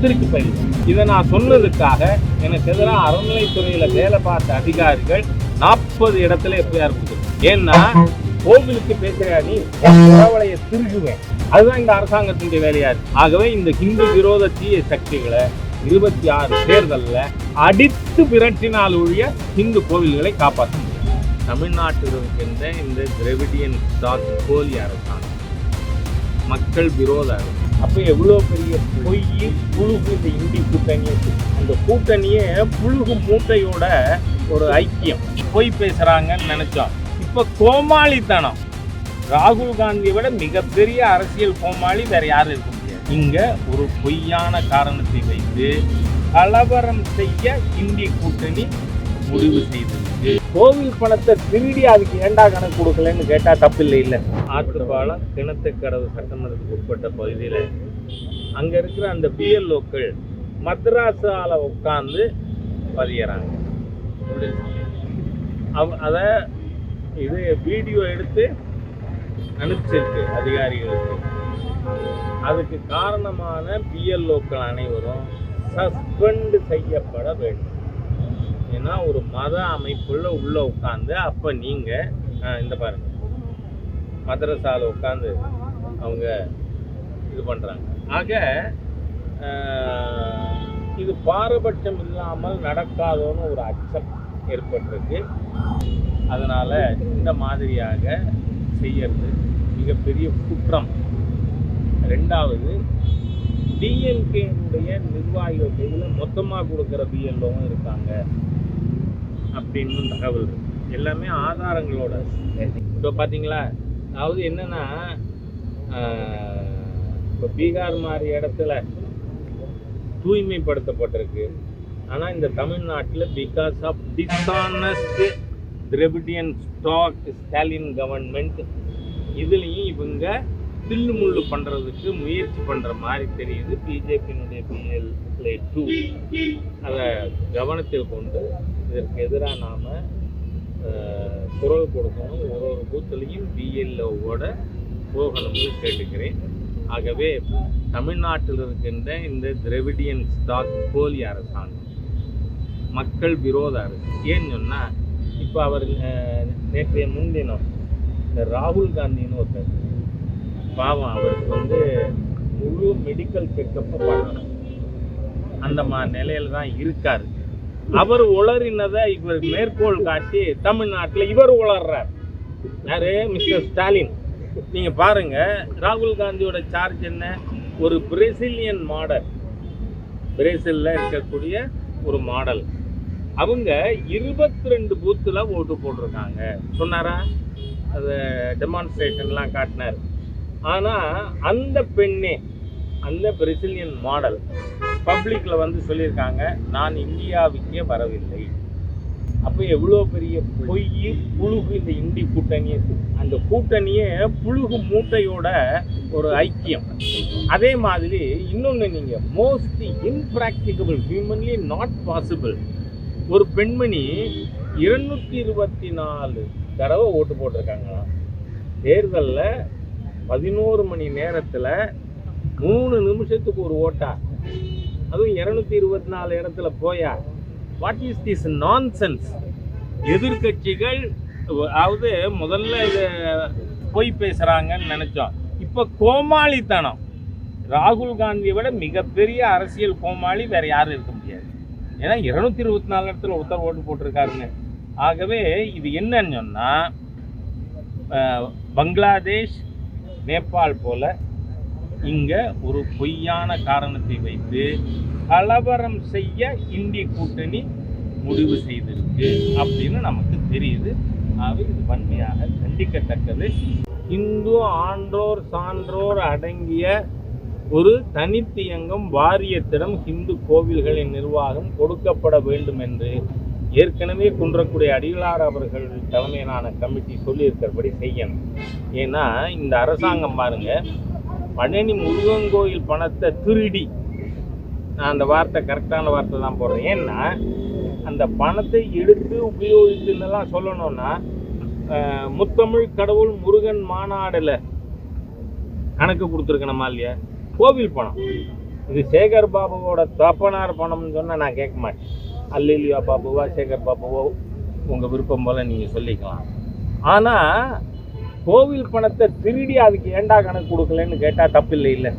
திருப்பி பயிர் இதை நான் சொன்னதுக்காக எனக்கு எதிராக அறநிலைத்துறையில் வேலை பார்த்த அதிகாரிகள் நாற்பது இடத்துல எஃப்ஐஆர் இருக்குது ஏன்னா கோவிலுக்கு பேசுறியா நீ? உறவலையை திருகுவேன். அதுதான் இந்த அரசாங்கத்தினுடைய வேலையா இருக்கு. ஆகவே இந்த ஹிந்து விரோத தீய சக்திகளை இருபத்தி ஆறு தேர்தல்ல அடித்து விரட்டினால் ஒழிய இந்து கோவில்களை காப்பாற்ற தமிழ்நாட்டில் இருக்கின்ற இந்த திரவிடியன் போலி அரசாங்கம் மக்கள் விரோத அரசாங்கம் அப்போ எவ்வளோ பெரிய பொய் புழுகு இந்த இந்தி கூட்டணி? அந்த கூட்டணியே புழுகு மூட்டையோட ஒரு ஐக்கியம். பொய் பேசுகிறாங்கன்னு நினச்சோம். இப்போ கோமாளித்தனம். ராகுல் காந்தியை விட மிகப்பெரிய அரசியல் கோமாளி வேறு யாரும் இருக்க முடியாது. இங்கே ஒரு பொய்யான காரணத்தை வைத்து கலவரம் செய்ய இந்திய கூட்டணி முடிவு செய்திருக்கு கோவில் பணத்தை திருடி அதுக்கு ஏண்டா கணக்கு கொடுக்கலன்னு கேட்டால் தப்பில்லை இல்லை. ஆற்றுப்பாலம் கிணத்துக்கடவு சட்டமன்றத்துக்கு உட்பட்ட பகுதியில் அங்கே இருக்கிற அந்த பிஎல்ஓக்கள் மத்ராஸால் உட்காந்து பதியறாங்க. அவ- அதை இது வீடியோ எடுத்து அனுப்பிச்சிருக்கு அதிகாரிகளுக்கு. அதுக்கு காரணமான பிஎல்ஓக்கள் அனைவரும் சஸ்பெண்டு செய்யப்பட வேண்டும். ஏன்னா ஒரு மத அமைப்புள்ள உள்ள உட்காந்து அப்ப நீங்க இந்த பாருங்க. மதரசால உட்காந்து அவங்க இது பண்றாங்க. ஆக இது பாரபட்சம் இல்லாமல் நடக்காதோன்னு ஒரு அச்சம் ஏற்பட்டிருக்கு. அதனால இந்த மாதிரியாக செய்யறது மிகப்பெரிய குற்றம். ரெண்டாவது டிஎம்கேனுடைய நிர்வாகிகள் கையில் மொத்தமாக கொடுக்குற பிஎல்ஓவும் இருக்காங்க. அப்படின்னு தகவல் எல்லாமே ஆதாரங்களோட. இப்போ பார்த்தீங்களா? அதாவது என்னன்னா இப்போ பீகார் மாதிரி இடத்துல தூய்மைப்படுத்தப்பட்டிருக்கு. ஆனால் இந்த தமிழ்நாட்டில் because of dishonest Dravidian stock Stalin government இதுலேயும் இவங்க தில்லு முள்ளு பண்ணுறதுக்கு முயற்சி பண்ணுற மாதிரி தெரியுது. பிஜேபியினுடைய பிஎல் டூ அதை கவனத்தில் கொண்டு இதற்கு எதிராக நாம் குரல் கொடுக்கணும். ஒரு ஒரு பூத்துலேயும் பிஎல்ஓவோட போகணும்னு கேட்டுக்கிறேன். ஆகவே தமிழ்நாட்டில் இருக்கின்ற இந்த திரவிடியன் ஸ்டாக் போலி அரசாங்கம் மக்கள் விரோத அரசு. ஏன்னு சொன்னால் இப்போ அவர் நேற்றைய முன்தினம் இந்த ராகுல் காந்தின்னு ஒருத்தர் பாவம் அவருக்கு வந்து முழு மெடிக்கல் செக்கப்பும் பண்ணணும். அந்த மா நிலையில தான் இருக்காரு. அவர் உளறினதை இவர் மேற்கோள் காட்டி தமிழ்நாட்டில் இவர் உளர்றார். யாரு? மிஸ்டர் ஸ்டாலின். நீங்க பாருங்க ராகுல் காந்தியோட சார்ஜ் என்ன? ஒரு பிரேசிலியன் மாடல் பிரேசில்ல இருக்கக்கூடிய ஒரு மாடல் அவங்க இருபத்தி ரெண்டு பூத்துல ஓட்டு போட்டிருக்காங்க. சொன்னாரா? அதை டெமான்ஸ்ட்ரேஷன்லாம் காட்டினார். ஆனால் அந்த பெண்ணே அந்த பிரேசிலியன் மாடல் பப்ளிக்கில் வந்து சொல்லியிருக்காங்க நான் இந்தியாவுக்கே வரவில்லை. அப்போ எவ்வளோ பெரிய பொய் புழுகு இந்த இந்தி கூட்டணி அந்த கூட்டணியே புழுகு மூட்டையோட ஒரு ஐக்கியம். அதே மாதிரி இன்னொன்று நீங்கள் mostly impracticable humanly not possible ஒரு பெண்மணி இருநூற்றி இருபத்தி நாலு தடவை ஓட்டு போட்டிருக்காங்களாம். தேர்தலில் பதினோரு மணி நேரத்தில் மூணு நிமிஷத்துக்கு ஒரு ஓட்டா. அதுவும் இரநூத்தி இருபத்தி நாலு இடத்துல போயா. What is this nonsense எதிர்க்கட்சிகள் அதாவது முதல்ல இது பொய் பேசுகிறாங்கன்னு நினச்சோம். இப்போ கோமாளித்தனம். ராகுல் காந்தியை விட மிகப்பெரிய அரசியல் கோமாளி வேற யாரும் இருக்க முடியாது. ஏன்னா இருநூத்தி இருபத்தி நாலு இடத்துல ஒருத்தர் ஓட்டு போட்டிருக்காருங்க ஆகவே இது என்னன்னு சொன்னால் பங்களாதேஷ் நேபாள் போல இங்க ஒரு பொய்யான காரணத்தை வைத்து கலவரம் செய்ய இந்திய கூட்டணி முடிவு செய்திருக்கு அப்படின்னு நமக்கு தெரியுது. ஆகவே இது வன்மையாக கண்டிக்கத்தக்கது. இந்து ஆன்றோர் சான்றோர் அடங்கிய ஒரு தனித்தியங்கம் வாரியத்திடம் இந்து கோவில்களின் நிர்வாகம் கொடுக்கப்பட வேண்டும் என்று ஏற்கனவே குன்றக்கூடிய அடிகளார் அவர்கள் தலைமையிலான கமிட்டி சொல்லியிருக்கிறபடி செய்யணும். ஏன்னா இந்த அரசாங்கம் பாருங்க பழனி முருகன் கோயில் பணத்தை திருடி. நான் அந்த வார்த்தை கரெக்டான வார்த்தை தான் போடுறேன். ஏன்னா அந்த பணத்தை எடுத்து உபயோகித்துன்னெல்லாம் சொல்லணும்னா முத்தமிழ் கடவுள் முருகன் மாநாடில் கணக்கு கொடுத்துருக்கணுமா இல்லையா? கோவில் பணம். இது சேகர் பாபுவோட தப்பனார் பணம்னு சொன்னால் நான் கேட்க மாட்டேன். அல்லிலியா பாபுவா சேகர் பாபுவோ உங்கள் விருப்பம் போல் நீங்கள் சொல்லிக்கலாம். ஆனால் கோவில் பணத்தை திருடி அதுக்கு ஏண்டா கணக்கு கொடுக்கலன்னு கேட்டால் தப்பு இல்லை. இல்லை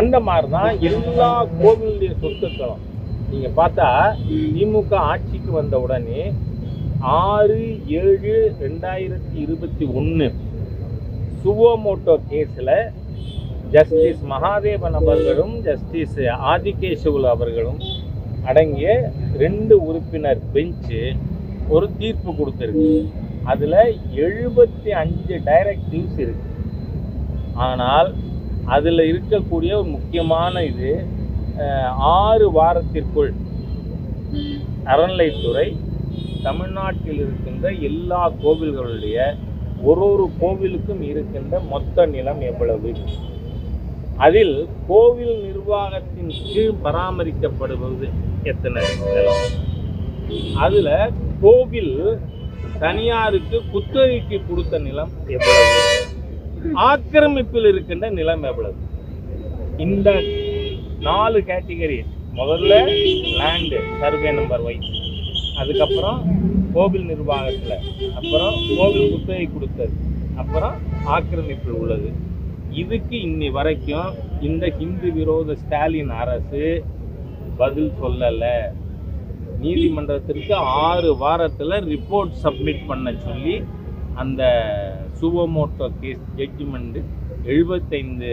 அந்த மாதிரி தான் எல்லா கோவிலுடைய சொத்துக்களும். நீங்கள் பார்த்தா திமுக ஆட்சிக்கு வந்த உடனே ஆறு ஏழு ரெண்டாயிரத்தி இருபத்தி ஒன்று சுவோமோட்டோ கேஸில் ஜஸ்டிஸ் மகாதேவன் அவர்களும் ஜஸ்டிஸ் ஆதிகேசவுல் அவர்களும் அடங்கிய ரெண்டு உறுப்பினர் பெஞ்சு ஒரு தீர்ப்பு கொடுத்துருக்கு. அதில் எழுபத்தி அஞ்சு டைரக்டிவ்ஸ் இருக்கு. ஆனால் அதில் இருக்கக்கூடிய ஒரு முக்கியமான இது ஆறு வாரத்திற்குள் அறநிலைத்துறை தமிழ்நாட்டில் இருக்கின்ற எல்லா கோவில்களுடைய ஒரு ஒரு கோவிலுக்கும் இருக்கின்ற மொத்த நிலம் எவ்வளவு? அதில் கோவில் நிர்வாகத்தின் கீழ் பராமரிக்கப்படுவது எத்தனை? நிலம் கோவில் தனியாருக்கு குத்தகைக்கு கொடுத்த நிலம் எவ்வளவு? ஆக்கிரமிப்பில் இருக்கின்ற நிலம் எவ்வளவு? இந்த நாலு கேட்டகரி. முதல்ல லேண்டு சர்வே நம்பர் ஒய் அதுக்கப்புறம் கோவில் நிர்வாகத்தில். அப்புறம் கோவில் குத்தகை கொடுத்தது. அப்புறம் ஆக்கிரமிப்பில் உள்ளது. இதுக்கு இன்னி வரைக்கும் இந்த ஹிந்து விரோத ஸ்டாலின் அரசு பதில் சொல்லலை. நீதிமன்றத்திற்கு ஆறு வாரத்தில் ரிப்போர்ட் சப்மிட் பண்ண சொல்லி அந்த சுவமோட்டோ கேஸ் ஜட்ஜ்மெண்ட்டு எழுபத்தைந்து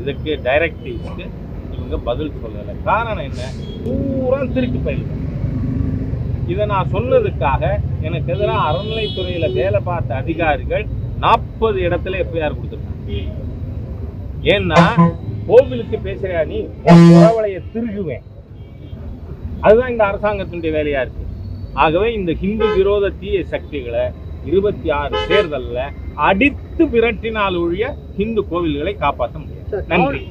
இதுக்கு டைரக்டிவ்ஸ்க்கு இவங்க பதில் சொல்லலை. காரணம் என்ன? பூரா திருப்பி பயிலுங்க. இதை நான் சொன்னதுக்காக எனக்கு எதிராக அறநிலைத்துறையில் வேலை பார்த்த அதிகாரிகள் நாற்பது இடத்துல எஃப்ஐஆர் கொடுத்துருக்காங்க. ஏன்னா கோவிலுக்கு பேசுறியா நீ? திருகுவேன். அதுதான் இந்த அரசாங்கத்தினுடைய வேலையா இருக்கு. ஆகவே இந்த ஹிந்து விரோத தீய சக்திகளை இருபத்தி ஆறு தேர்தலில் அடித்து விரட்டினால் ஒழிய ஹிந்து கோவில்களை காப்பாற்ற முடியாது. சார், நன்றி.